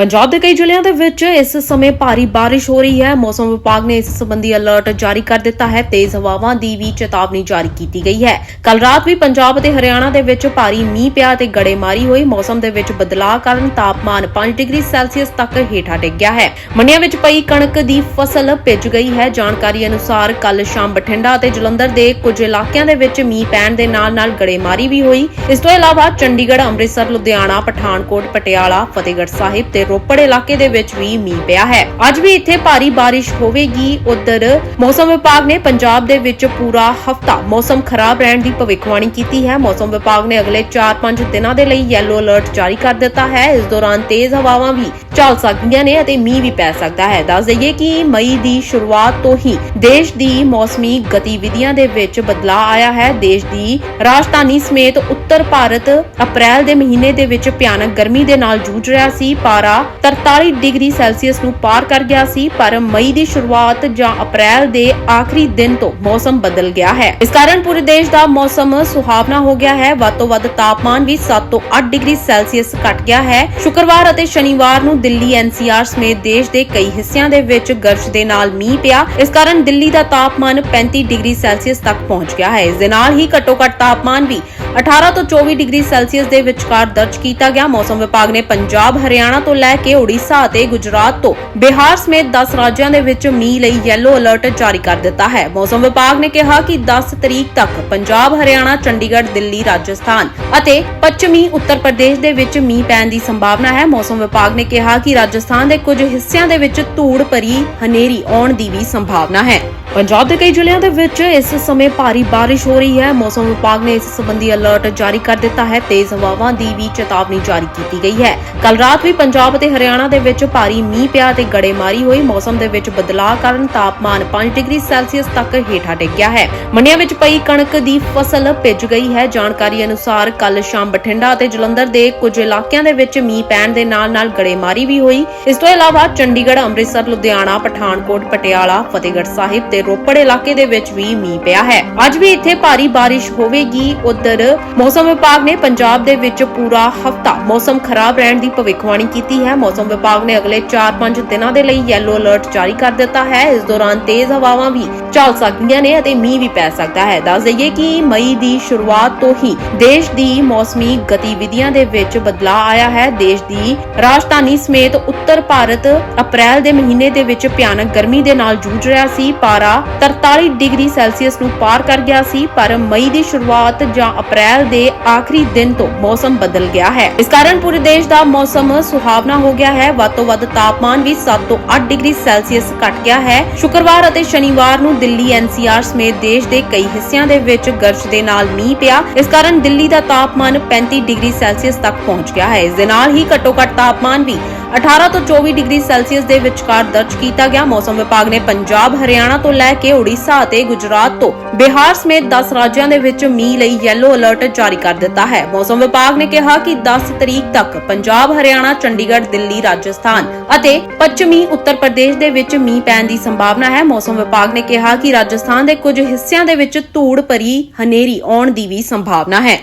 ਪੰਜਾਬ ਦੇ ਕਈ ਜ਼ਿਲ੍ਹਿਆਂ ਦੇ ਵਿੱਚ ਇਸ ਸਮੇਂ ਭਾਰੀ ਬਾਰਿਸ਼ ਹੋ ਰਹੀ ਹੈ। ਮੌਸਮ ਵਿਭਾਗ ਨੇ ਇਸ ਸੰਬੰਧੀ ਅਲਰਟ ਜਾਰੀ ਕਰ ਦਿੱਤਾ ਹੈ। ਤੇਜ਼ ਹਵਾਵਾਂ ਦੀ ਵੀ ਚੇਤਾਵਨੀ ਜਾਰੀ ਕੀਤੀ ਗਈ ਹੈ। ਕੱਲ ਰਾਤ ਵੀ ਪੰਜਾਬ ਅਤੇ ਹਰਿਆਣਾ ਦੇ ਵਿੱਚ ਭਾਰੀ ਮੀਂਹ ਪਿਆ ਤੇ ਗੜੇਮਾਰੀ ਹੋਈ। ਮੌਸਮ ਦੇ ਵਿੱਚ ਬਦਲਾਅ ਕਾਰਨ ਤਾਪਮਾਨ 5 ਡਿਗਰੀ ਸੈਲਸੀਅਸ ਤੱਕ ਹੇਠਾਂ ਡਿੱਗ ਗਿਆ ਹੈ। ਮੰਡੀਆਂ ਵਿੱਚ ਪਈ ਕਣਕ ਦੀ ਫਸਲ ਭਿੱਜ ਗਈ ਹੈ। ਜਾਣਕਾਰੀ ਅਨੁਸਾਰ ਕੱਲ ਸ਼ਾਮ ਬਠਿੰਡਾ ਅਤੇ ਜਲੰਧਰ ਦੇ ਕੁਝ ਇਲਾਕਿਆਂ ਦੇ ਵਿੱਚ ਮੀਂਹ ਪੈਣ ਦੇ ਨਾਲ-ਨਾਲ ਗੜੇਮਾਰੀ ਵੀ ਹੋਈ। ਇਸ ਤੋਂ ਇਲਾਵਾ ਚੰਡੀਗੜ੍ਹ, ਅੰਮ੍ਰਿਤਸਰ, ਲੁਧਿਆਣਾ, ਪਠਾਨਕੋਟ, ਪਟਿਆਲਾ, ਫਤਿਹਗੜ੍ਹ ਸਾਹਿਬ ਤੇ ਰੋਪੜ ਇਲਾਕੇ ਦੇ ਵਿੱਚ ਵੀ ਮੀਂਹ ਪਿਆ ਹੈ। ਅੱਜ ਵੀ ਇੱਥੇ ਭਾਰੀ ਬਾਰਿਸ਼ ਹੋਵੇਗੀ। ਉਧਰ ਮੌਸਮ ਵਿਭਾਗ ਨੇ ਪੰਜਾਬ ਦੇ ਵਿੱਚ ਪੂਰਾ ਹਫਤਾ ਮੌਸਮ ਖਰਾਬ ਰਹਿਣ ਦੀ ਭਵਿੱਖਬਾਣੀ ਕੀਤੀ ਹੈ। ਮੌਸਮ ਵਿਭਾਗ ਨੇ ਅਗਲੇ 4-5 ਦਿਨਾਂ ਦੇ ਲਈ ਯੈਲੋ ਅਲਰਟ ਜਾਰੀ ਕਰ ਦਿੱਤਾ ਹੈ। ਇਸ ਦੌਰਾਨ ਤੇਜ਼ ਹਵਾਵਾਂ ਵੀ ਚੱਲ ਸਕਦੀਆਂ ਨੇ ਅਤੇ ਮੀਂਹ ਵੀ ਪੈ ਸਕਦਾ ਹੈ। ਦੱਸ ਦਈਏ ਕਿ ਮਈ ਦੀ ਸ਼ੁਰੂਆਤ ਤੋਂ ਹੀ ਦੇਸ਼ ਦੀ ਮੌਸਮੀ ਗਤੀਵਿਧੀਆਂ ਦੇ ਵਿੱਚ ਬਦਲਾਅ ਆਇਆ ਹੈ। ਦੇਸ਼ ਦੀ ਰਾਜਧਾਨੀ ਸਮੇਤ ਉੱਤਰ ਭਾਰਤ ਅਪ੍ਰੈਲ ਦੇ ਮਹੀਨੇ ਦੇ ਵਿੱਚ ਭਿਆਨਕ ਗਰਮੀ ਦੇ ਨਾਲ ਜੂਝ ਰਿਹਾ ਸੀ। ਪਾਰਾ 43 ਡਿਗਰੀ ਸੈਲਸੀਅਸ ਨੂੰ ਪਾਰ ਕਰ ਗਿਆ ਸੀ, ਪਰ ਮਈ ਦੀ ਸ਼ੁਰੂਆਤ ਜਾਂ ਅਪ੍ਰੈਲ ਦੇ ਆਖਰੀ ਦਿਨ ਤੋਂ ਮੌਸਮ ਬਦਲ ਗਿਆ ਹੈ। ਇਸ ਕਾਰਨ ਪੂਰੇ ਦੇਸ਼ ਦਾ ਮੌਸਮ ਸੁਹਾਵਣਾ ਹੋ ਗਿਆ ਹੈ। ਵੱਧ ਤੋਂ ਵੱਧ ਤਾਪਮਾਨ ਵੀ 7 ਤੋਂ 8 ਡਿਗਰੀ ਸੈਲਸੀਅਸ ਘਟ ਗਿਆ ਹੈ। ਸ਼ੁੱਕਰਵਾਰ ਅਤੇ ਸ਼ਨੀਵਾਰ ਨੂੰ ਦਿੱਲੀ ਐਨਸੀਆਰ ਸਮੇਤ ਦੇਸ਼ ਦੇ ਕਈ ਹਿੱਸਿਆਂ ਦੇ ਵਿੱਚ ਗਰਜ ਦੇ ਨਾਲ ਮੀਂਹ ਪਿਆ। ਇਸ ਕਾਰਨ ਦਿੱਲੀ ਦਾ ਤਾਪਮਾਨ 35 ਡਿਗਰੀ ਸੈਲਸੀਅਸ ਤੱਕ ਪਹੁੰਚ ਗਿਆ ਹੈ। ਇਸ ਦੇ ਨਾਲ ਹੀ ਘੱਟੋ ਘੱਟ ਤਾਪਮਾਨ ਵੀ 18 ਤੋਂ 24 ਡਿਗਰੀ ਸੈਲਸੀਅਸ ਦੇ ਵਿਚਕਾਰ ਦਰਜ ਕੀਤਾ ਗਿਆ। ਮੌਸਮ ਵਿਭਾਗ ਨੇ ਪੰਜਾਬ, ਹਰਿਆਣਾ ਤੋਂ ਲੈ ਕੇ ਓਡੀਸ਼ਾ ਅਤੇ ਗੁਜਰਾਤ ਤੋਂ ਬਿਹਾਰ ਸਮੇਤ 10 ਰਾਜਾਂ ਦੇ ਵਿੱਚ ਮੀਂਹ ਲਈ ਯੈਲੋ ਅਲਰਟ ਜਾਰੀ ਕਰ ਦਿੱਤਾ ਹੈ। ਮੌਸਮ ਵਿਭਾਗ ਨੇ ਕਿਹਾ ਕਿ 10 ਤਰੀਕ ਤੱਕ ਪੰਜਾਬ, ਹਰਿਆਣਾ, ਚੰਡੀਗੜ੍ਹ, ਦਿੱਲੀ, ਰਾਜਸਥਾਨ ਅਤੇ ਪੱਛਮੀ ਉੱਤਰ ਪ੍ਰਦੇਸ਼ ਦੇ ਵਿੱਚ ਮੀਂਹ ਪੈਣ ਦੀ ਸੰਭਾਵਨਾ ਹੈ। ਮੌਸਮ ਵਿਭਾਗ ਨੇ ਕਿਹਾ ਕਿ ਰਾਜਸਥਾਨ ਦੇ ਕੁਝ ਹਿੱਸਿਆਂ ਦੇ ਵਿੱਚ ਧੂੜ ਭਰੀ ਹਨੇਰੀ ਆਉਣ ਦੀ ਵੀ ਸੰਭਾਵਨਾ ਹੈ। ਪੰਜਾਬ ਦੇ ਕਈ ਜ਼ਿਲ੍ਹਿਆਂ ਦੇ ਵਿੱਚ ਇਸ ਸਮੇਂ ਭਾਰੀ ਬਾਰਿਸ਼ ਹੋ ਰਹੀ ਹੈ। ਮੌਸਮ ਵਿਭਾਗ ਨੇ ਇਸ ਸੰਬੰਧੀ ਅਲਰਟ ਜਾਰੀ ਕਰ ਦਿੱਤਾ ਹੈ। ਤੇਜ਼ ਹਵਾਵਾਂ ਦੀ ਵੀ ਚੇਤਾਵਨੀ ਜਾਰੀ ਕੀਤੀ ਗਈ ਹੈ। ਕੱਲ ਰਾਤ ਵੀ ਪੰਜਾਬ ਅਤੇ ਹਰਿਆਣਾ ਦੇ ਵਿੱਚ ਭਾਰੀ ਮੀਂਹ ਪਿਆ ਤੇ ਗੜੇਮਾਰੀ ਹੋਈ। ਮੌਸਮ ਦੇ ਵਿੱਚ ਬਦਲਾਅ ਕਾਰਨ ਤਾਪਮਾਨ 5 ਡਿਗਰੀ ਸੈਲਸੀਅਸ ਤੱਕ ਹੇਠਾਂ ਡਿੱਗ ਗਿਆ ਹੈ। ਮੰਡੀਆਂ ਵਿੱਚ ਪਈ ਕਣਕ ਦੀ ਫਸਲ ਭਿੱਜ ਗਈ ਹੈ। ਜਾਣਕਾਰੀ ਅਨੁਸਾਰ ਕੱਲ ਸ਼ਾਮ ਬਠਿੰਡਾ ਅਤੇ ਜਲੰਧਰ ਦੇ ਕੁਝ ਇਲਾਕਿਆਂ ਦੇ ਵਿੱਚ ਮੀਂਹ ਪੈਣ ਦੇ ਨਾਲ-ਨਾਲ ਗੜੇਮਾਰੀ ਵੀ ਹੋਈ। ਇਸ ਤੋਂ ਇਲਾਵਾ ਚੰਡੀਗੜ੍ਹ, ਅੰਮ੍ਰਿਤਸਰ, ਲੁਧਿਆਣਾ, ਪਠਾਨਕੋਟ, ਪਟਿਆਲਾ, ਫਤਿਹਗੜ੍ਹ ਸਾਹਿਬ ਤੇ ਰੋਪੜ ਇਲਾਕੇ ਦੇ ਵਿੱਚ ਵੀ ਮੀਂਹ ਪਿਆ ਹੈ। ਅੱਜ ਵੀ ਇੱਥੇ ਭਾਰੀ ਬਾਰਿਸ਼ ਹੋਵੇਗੀ। ਉਧਰ ਮੌਸਮ ਵਿਭਾਗ ਨੇ ਪੰਜਾਬ ਦੇ ਵਿੱਚ ਪੂਰਾ ਹਫਤਾ ਮੌਸਮ ਖਰਾਬ ਰਹਿਣ ਦੀ ਭਵਿੱਖਬਾਣੀ ਕੀਤੀ ਹੈ। ਮੌਸਮ ਵਿਭਾਗ ਨੇ ਅਗਲੇ 4-5 ਦਿਨਾਂ ਦੇ ਲਈ ਯੈਲੋ ਅਲਰਟ ਜਾਰੀ ਕਰ ਦਿੱਤਾ ਹੈ। ਇਸ ਦੌਰਾਨ ਤੇਜ਼ ਹਵਾਵਾਂ ਵੀ ਚੱਲ ਸਕਦੀਆਂ ਨੇ ਅਤੇ ਮੀਂਹ ਵੀ ਪੈ ਸਕਦਾ ਹੈ। ਦੱਸ ਦਈਏ ਕਿ ਮਈ ਦੀ ਸ਼ੁਰੂਆਤ ਤੋਂ ਹੀ ਦੇਸ਼ ਦੀ ਮੌਸਮੀ ਗਤੀਵਿਧੀਆਂ ਦੇ ਵਿੱਚ ਬਦਲਾਅ ਆਇਆ ਹੈ। ਦੇਸ਼ ਦੀ ਰਾਜਧਾਨੀ ਸਮੇਤ ਉੱਤਰ ਭਾਰਤ ਅਪ੍ਰੈਲ ਦੇ ਮਹੀਨੇ ਦੇ ਵਿੱਚ ਭਿਆਨਕ ਗਰਮੀ ਦੇ ਨਾਲ ਜੂਝ ਰਿਹਾ ਸੀ। ਪਾਰਾ 43 ਡਿਗਰੀ ਸੈਲਸੀਅਸ ਨੂੰ ਪਾਰ ਕਰ ਗਿਆ ਸੀ, ਪਰ ਮਈ ਦੀ ਸ਼ੁਰੂਆਤ ਜਾਂ ਅਪ੍ਰੈਲ ਦੇ ਆਖਰੀ ਦਿਨ ਤੋਂ ਮੌਸਮ ਬਦਲ ਗਿਆ ਹੈ। ਇਸ ਕਾਰਨ ਪੂਰੇ ਦੇਸ਼ ਦਾ ਮੌਸਮ ਸੁਹਾਵਣਾ ਹੋ ਗਿਆ ਹੈ। ਵੱਧ ਤੋਂ ਵੱਧ ਤਾਪਮਾਨ ਵੀ 7 ਤੋਂ 8 ਡਿਗਰੀ ਸੈਲਸੀਅਸ ਘਟ ਗਿਆ ਹੈ। ਸ਼ੁੱਕਰਵਾਰ ਅਤੇ ਸ਼ਨੀਵਾਰ ਨੂੰ ਦਿੱਲੀ ਐਨਸੀਆਰ ਸਮੇਤ ਦੇਸ਼ ਦੇ ਕਈ ਹਿੱਸਿਆਂ ਦੇ ਵਿੱਚ ਗਰਜ ਦੇ ਨਾਲ ਮੀਂਹ ਪਿਆ। ਇਸ ਕਾਰਨ ਦਿੱਲੀ ਦਾ ਤਾਪਮਾਨ 35 ਡਿਗਰੀ ਸੈਲਸੀਅਸ ਤੱਕ ਪਹੁੰਚ ਗਿਆ ਹੈ। ਇਸ ਦੇ ਨਾਲ ਹੀ ਘੱਟੋ ਘੱਟ ਤਾਪਮਾਨ ਵੀ 18 ਤੋਂ 24 ਡਿਗਰੀ ਸੈਲਸੀਅਸ ਦੇ ਵਿਚਕਾਰ ਦਰਜ ਕੀਤਾ ਗਿਆ। ਮੌਸਮ ਵਿਭਾਗ ਨੇ ਪੰਜਾਬ, ਹਰਿਆਣਾ ਤੋਂ ਲੈ ਕੇ ਉੜੀਸਾ ਅਤੇ ਗੁਜਰਾਤ ਤੋਂ ਬਿਹਾਰ ਸਮੇਤ 10 ਰਾਜਾਂ ਦੇ ਵਿੱਚ ਮੀਂਹ ਲਈ ਯੈਲੋ ਅਲਰਟ ਜਾਰੀ ਕਰ ਦਿੱਤਾ ਹੈ। ਮੌਸਮ ਵਿਭਾਗ ਨੇ ਕਿਹਾ ਕਿ 10 ਤਰੀਕ ਤੱਕ ਪੰਜਾਬ, ਹਰਿਆਣਾ, ਚੰਡੀਗੜ੍ਹ, ਦਿੱਲੀ, ਰਾਜਸਥਾਨ ਅਤੇ ਪੱਛਮੀ ਉੱਤਰ ਪ੍ਰਦੇਸ਼ ਦੇ ਵਿੱਚ ਮੀਂਹ ਪੈਣ ਦੀ ਸੰਭਾਵਨਾ ਹੈ। ਮੌਸਮ ਵਿਭਾਗ ਨੇ ਕਿਹਾ ਕਿ ਰਾਜਸਥਾਨ ਦੇ ਕੁਝ ਹਿੱਸਿਆਂ ਦੇ ਵਿੱਚ ਧੂੜ ਭਰੀ ਹਨੇਰੀ ਆਉਣ ਦੀ ਵੀ ਸੰਭਾਵਨਾ ਹੈ।